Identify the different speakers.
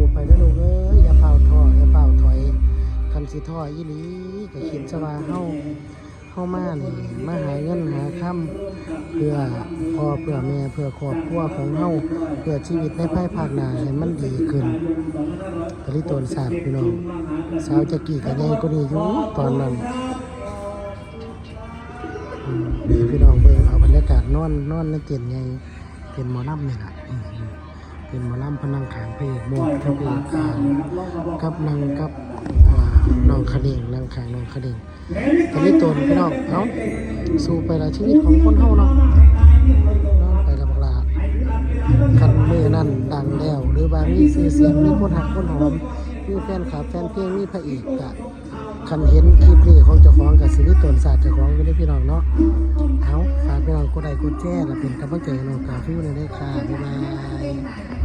Speaker 1: สู่ไปแล้วลูกเอ้ยอย่าเผาท่ออย่าเผาถอยคันสิท่ออีหลีก็คิดซะว่าเฮาเฮามานี่มาหาเงินหาค่ำเพื่อพ่อเพื่อแม่เพื่อครอบครัวของเฮาเพื่อชีวิตในภายภาคหน้าให้มันดีขึ้นตริตนศาสตร์พี่น้องสาวจะกี่ก็ใหญ่กว่านี้อยู่ตอนนั้นเดี๋ยวพี่น้องเบิ่งเอาบรรยากาศนอนนอนในเต็นท์ใหญ่เต็นท์หมอลำนี่ล่ะ เป็นหมอลำพนังขางเพลงมวกกับเพลงขางกับนางกับน้องคดิ่งนางขางน้องคดิ่งตอนนี้ตนพี่น้องเอ้าสู่ไปละชีวิตของคนเฮาเนาะไปละบักลาคันมือนั่นดังแล้วหรือว่ามีชื่อเสียงมีคนหักคนหอมมีแฟนคลับแฟนเพลงมีพระเอกกะคันเห็นคลิปนี้ของเจ้าของกับสิริตนศาสตร์เจ้าของก็ได้พี่น้องเนาะเอาฝากพี่น้องกดไลค์กดแชร์และเป็นกำลังใจน้องกาฟิวในอยเด้อค่ะบ๊ายบาย